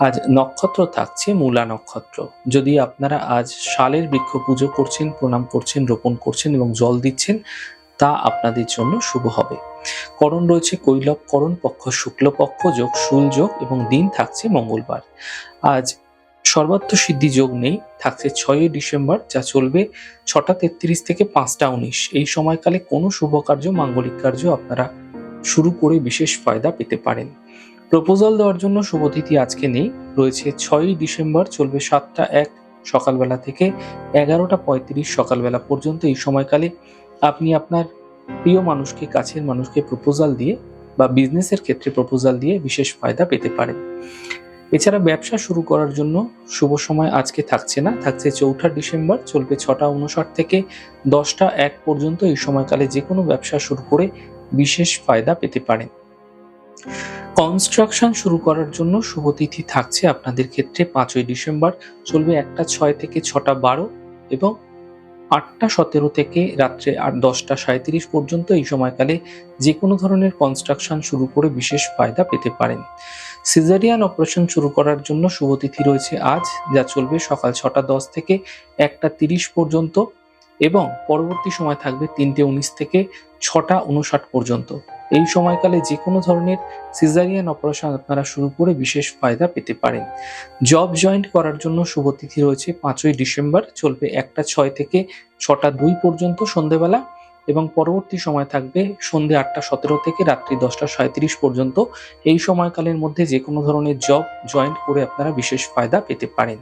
আজ নক্ষত্র থাকছে মূলা নক্ষত্র। যদি আপনারা আজ শালের বৃক্ষ পুজো করছেন, প্রণাম করছেন, রোপণ করছেন এবং জল দিচ্ছেন, তা আপনাদের জন্য শুভ হবে। করণ রয়েছে কৈলব, করণ পক্ষ, শুক্লপক্ষ, যোগ, শুল যোগ এবং দিন থাকছে মঙ্গলবার। আজ সর্বাত্ম সিদ্ধি যোগ নেই, থাকছে ছয়ই ডিসেম্বর, যা চলবে ছটা তেত্রিশ থেকে পাঁচটা উনিশ। এই সময়কালে কোনো শুভ কার্য, মাঙ্গলিক কার্য আপনারা শুরু করে বিশেষ ফায়দা পেতে পারেন। প্রপোজাল দেওয়ার জন্য শুভতিথি আজকে নেই। রয়েছে ছয়ই ডিসেম্বর, চলবে সাতটা এক সকালবেলা থেকে এগারোটা পঁয়ত্রিশ সকালবেলা পর্যন্ত। এই সময়কালে আপনি আপনার প্রিয় মানুষকে, কাছের মানুষকে প্রপোজাল দিয়ে বা বিজনেসের ক্ষেত্রে প্রপোজাল দিয়ে বিশেষ ফায়দা পেতে পারেন। এছাড়া ব্যবসা শুরু করার জন্য শুভ সময় আজকে থাকছে না। থাকছে চৌঠা ডিসেম্বর, চলবে ছটা উনষাট থেকে দশটা এক পর্যন্ত। এই সময়কালে যে কোনো ব্যবসা শুরু করে বিশেষ ফায়দা পেতে পারেন। কনস্ট্রাকশন শুরু করার জন্য শুভতিথি থাকছে আপনাদের ক্ষেত্রে পাঁচই ডিসেম্বর। চলবে একটা ছয় থেকে ছটা বারো এবং আটটা সতেরো থেকে রাত্রে আট, দশটা সাঁত্রিশ পর্যন্ত এই সময়কালে যে কোনো ধরনের কনস্ট্রাকশন শুরু করে বিশেষ ফায়দা পেতে পারেন। সিজারিয়ান অপারেশন শুরু করার জন্য শুভতিথি রয়েছে আজ, যা চলবে সকাল ছটা দশ থেকে একটা তিরিশ পর্যন্ত এবং পরবর্তী সময় থাকবে তিনটে উনিশ থেকে ছটা উনষাট পর্যন্ত। এই সময়কালে যে কোনো ধরনের সিজারিয়ান অপারেশন আপনারা শুরু করে বিশেষ ফায়দা পেতে পারেন। জব জয়েন্ট করার জন্য শুভতিথি রয়েছে পাঁচই ডিসেম্বর, চলবে একটা ছয় থেকে ছটা দুই পর্যন্ত সন্ধেবেলা এবং পরবর্তী সময় থাকবে সন্ধে আটটা সতেরো থেকে রাত্রি দশটা সাঁত্রিশ পর্যন্ত। এই সময়কালের মধ্যে যে কোনো ধরনের জব জয়েন্ট করে আপনারা বিশেষ ফায়দা পেতে পারেন।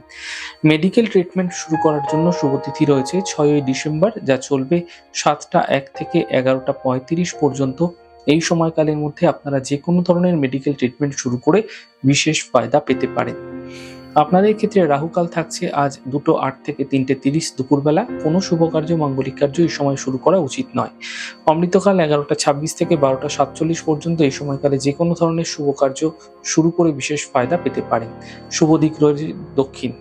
মেডিকেল ট্রিটমেন্ট শুরু করার জন্য শুভতিথি রয়েছে ছয়ই ডিসেম্বর, যা চলবে সাতটা এক থেকে এগারোটা পঁয়ত্রিশ পর্যন্ত। এই সময়কালের মধ্যে আপনারা যে কোনো ধরনের মেডিকেল ট্রিটমেন্ট শুরু করে বিশেষ ফায়দা পেতে পারেন। আপনাদের ক্ষেত্রে রাহুকাল থাকছে আজ দুটো আট থেকে তিনটে তিরিশ দুপুরবেলা। কোনো শুভ কার্য মাঙ্গলিক কার্য এই সময় শুরু করা উচিত নয়। অমৃতকাল এগারোটা ছাব্বিশ থেকে বারোটা সাতচল্লিশ পর্যন্ত এই সময়কালে যে কোনো ধরনের শুভ কার্য শুরু করে বিশেষ ফায়দা পেতে পারেন। শুভ দিক রয়েছে দক্ষিণ।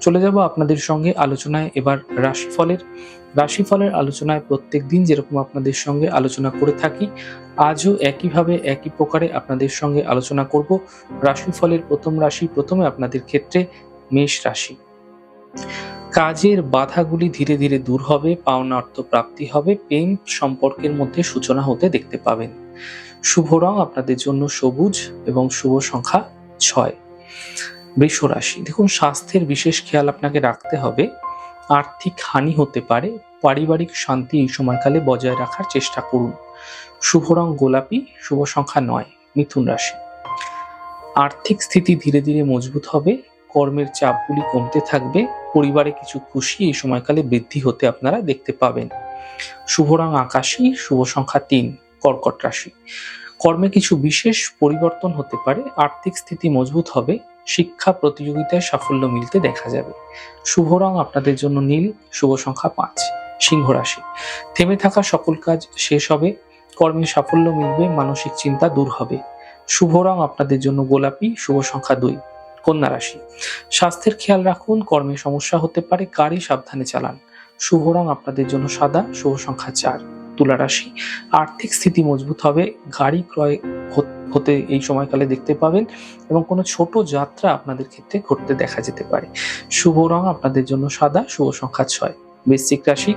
চলে যাব আপনাদের সঙ্গে আলোচনায়। এবার রাশিফলের রাশিফলের আলোচনায় প্রত্যেক দিন যেরকম আপনাদের সঙ্গে আলোচনা করে থাকি, আজও একইভাবে একই প্রকারে আপনাদের সঙ্গে আলোচনা করব। রাশিফলের প্রথম রাশি, প্রথমে আপনাদের ক্ষেত্রে মেষ রাশি। কাজের বাধাগুলি ধীরে ধীরে দূর হবে পাওনা অর্থ প্রাপ্তি হবে, প্রেম সম্পর্কের মধ্যে সূচনা হতে দেখতে পাবেন। শুভ রং আপনাদের জন্য সবুজ এবং শুভ সংখ্যা ছয়। বৃষ রাশি দেখুন, স্বাস্থ্যের বিশেষ খেয়াল আপনাকে রাখতে হবে। আর্থিক হানি হতে পারে। পারিবারিক শান্তি এই সময়কালে বজায় রাখার চেষ্টা করুন। শুভ রং গোলাপি, শুভ সংখ্যা নয়, মিথুন রাশি। আর্থিক স্থিতি ধীরে ধীরে মজবুত হবে। কর্মের চাপগুলি কমতে থাকবে। পরিবারে কিছু খুশি এই সময়কালে বৃদ্ধি হতে আপনারা দেখতে পাবেন। শুভ রং আকাশী, শুভ সংখ্যা তিন, কর্কট রাশি। কর্মে কিছু বিশেষ পরিবর্তন হতে পারে। আর্থিক স্থিতি মজবুত হবে। শিক্ষা প্রতিযোগিতায় সাফল্য মিলতে দেখা যাবে। শুভ রং আপনাদের জন্য নীল, শুভ সংখ্যা পাঁচ, সিংহ রাশি। থেমে থাকা সকল কাজ শেষ হবে, কর্মে সাফল্য মিলবে, মানসিক চিন্তা দূর হবে। শুভ রং আপনাদের জন্য গোলাপি, শুভ সংখ্যা দুই, কন্যা রাশি। স্বাস্থ্যের খেয়াল রাখুন, কর্মে সমস্যা হতে পারে, গাড়ি সাবধানে চালান। শুভ রং আপনাদের জন্য সাদা, শুভ সংখ্যা চার। তুলা রাশি। আর্থিক স্থিতি মজবুত হবে, গাড়ি ক্রয় হতে এই সময়কালে দেখতে পাবেন এবং কোনো ছোট যাত্রা আপনাদের ক্ষেত্রে ঘটতে দেখা যেতে পারে। শুভ রং আপনাদের জন্য সাদা, শুভ সংখ্যা ছয়। বৃশ্চিক রাশি,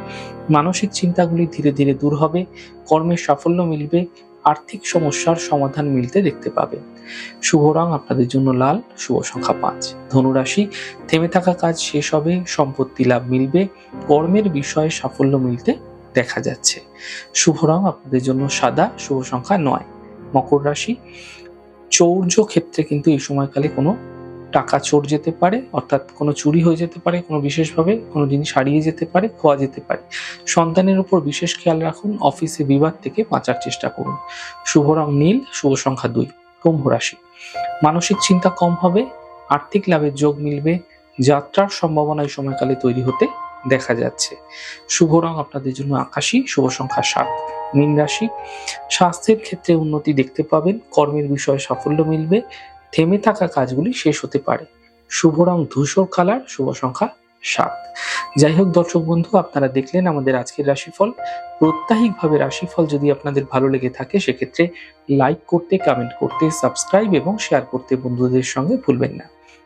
মানসিক চিন্তাগুলি ধীরে ধীরে দূর হবে, কর্মের সাফল্য মিলবে, আর্থিক সমস্যার সমাধান মিলতে দেখতে পাবেন। শুভ রং আপনাদের জন্য লাল, শুভ সংখ্যা পাঁচ। ধনুরাশি থেমে থাকা কাজ শেষ হবে, সম্পত্তি লাভ মিলবে, কর্মের বিষয়ে সাফল্য মিলতে দেখা যাচ্ছে। শুভ রং আপনাদের জন্য সাদা, শুভ সংখ্যা নয়। মকর রাশি, চৌর্য ক্ষেত্রে কিন্তু এই সময়কালে কোনো টাকা চোর যেতে পারে, অর্থাৎ কোনো চুরি হয়ে যেতে পারে, কোনো বিশেষভাবে কোনো জিনিস হারিয়ে যেতে পারে, খোয়া যেতে পারে। সন্তানের উপর বিশেষ খেয়াল রাখুন, অফিসে বিবাদ থেকে বাঁচার চেষ্টা করুন। শুভ রং নীল, শুভ সংখ্যা দুই, কুম্ভ রাশি। মানসিক চিন্তা কম হবে, আর্থিক লাভের যোগ মিলবে, যাত্রার সম্ভাবনা এই সময়কালে তৈরি হতে দেখা যাচ্ছে। শুভ রং আপনাদের জন্য আকাশী, শুভ সংখ্যা সাত, মীন রাশি। স্বাস্থ্যের ক্ষেত্রে উন্নতি দেখতে পাবেন, কর্মের বিষয়ে সাফল্য মিলবে, থেমে থাকা কাজগুলি শেষ হতে পারে। শুভ রং ধূসর কালার শুভ সংখ্যা সাত। যাই হোক দর্শক বন্ধু, আপনারা দেখলেন আমাদের আজকের রাশিফল। প্রত্যাহিকভাবে রাশিফল যদি আপনাদের ভালো লেগে থাকে, সেক্ষেত্রে লাইক করতে কমেন্ট করতে সাবস্ক্রাইব এবং শেয়ার করতে বন্ধুদের সঙ্গে ভুলবেন না।